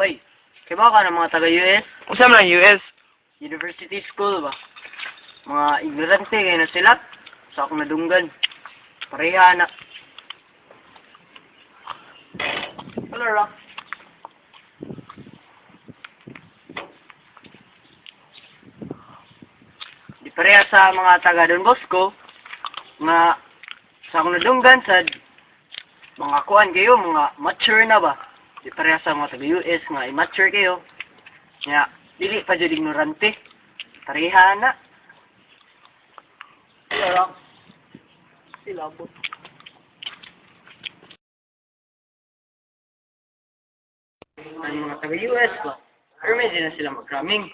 Bay, kay ba ka ng mga taga-US? Usa man ang US? University school ba? Mga ignorante kayo na sila. Sa akong nadunggan. Pareha na. Hello, Rock. Di pareha sa mga taga Don Bosco nga sa akong nadunggan sa mga kuan kayo, mga mature na ba? Di pareha sa mga taga-US nga immature kayo. Nga, dili pa jud ignorante. Pareha na. Sila Silabot. Ang mga taga-US ba? Hermes din na sila magraming.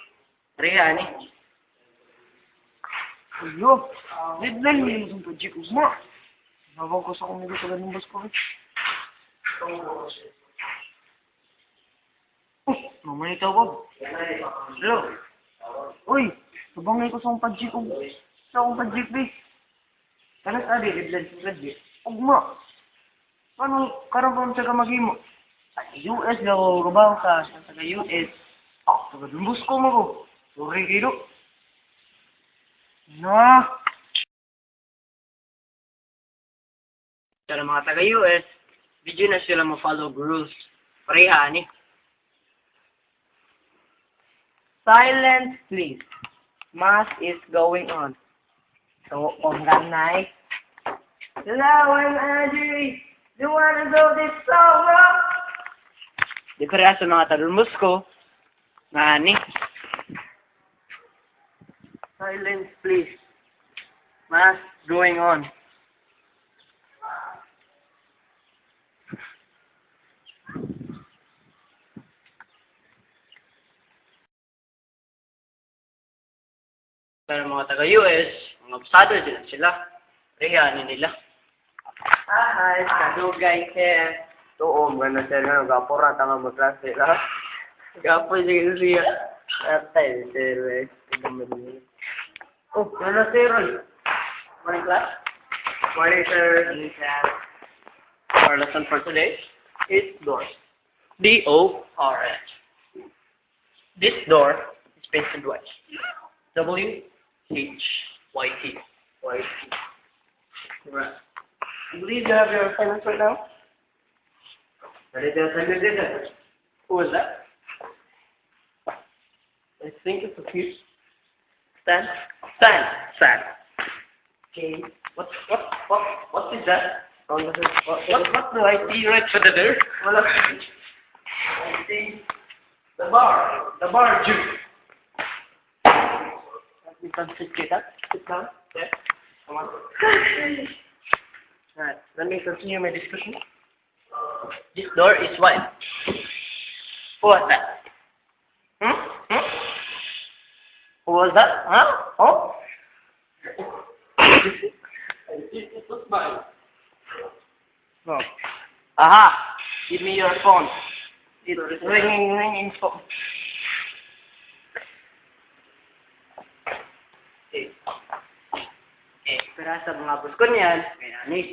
Pareha ni. Ayo, deadline mo yung project mo. Nabang ko sa kong nagkakalan ng bus ko. Oh, Mamaya ikaw, ko. Hello. Uy, sabangay ko sa akong pag-jeep. Oh. Sa akong pag-jeep, eh. Kanas adi, liblad sa pag-jeep. Ugma. Paano, karang pa sa maghimo? Sa US na ako, rubaw ka. Sa taga US. Ako, ah, taga lumbos ko mo ko. Oh. Sorry, kiro. Na. Sa mga taga US, video na sila mo follow rules. Pareha, ni. Eh. Silence, please. Mass is going on. So, on that night, Now I'm angry. Do you want to do this song, bro? Di ko rin sa mga talumus ko, na Silence, please. Mass going on. Pero mga taga-US, mga absado din sila. Rehanin nila. Ahal, kadugay ke. Tuo, mga na sila. Gapura, tanga mo klase na. Gapo siya siya. Atay, sila. Oh, na sir? Morning class. Morning sir. Morning sir. Our lesson for today is doors. D-O-R-S. This door is painted white. W H Y T. Y T. Right. I believe you have your assignments right now. That is the assignment data. Who is that? I think it's a few. Stan? Stan. Stan. Okay. What, what, what, what is that? What, what, do I see right for the bear? Well, I see the bar, the bar juice. You can sit, get up. Sit down. Come on. Alright, let me continue my discussion. This door is wide. Who was that? Hmm? Hmm? Who was that? Huh? Oh? it was mine. Aha! Give me your phone. It's ringing, ringing phone. Pero sa mga buskon yan, may anis.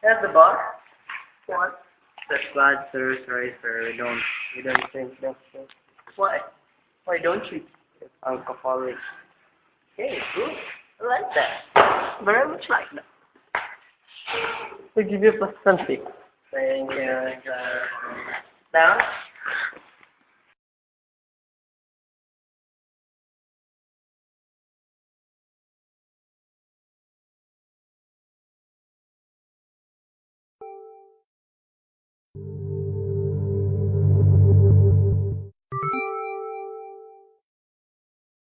That's the boss. What? That's bad, sir. Sorry, sir. We don't, we don't think that's so. Why? Why don't you? It's alcoholic. Hey, good. I like that. Very much like that. We give you something. Thank you. Now?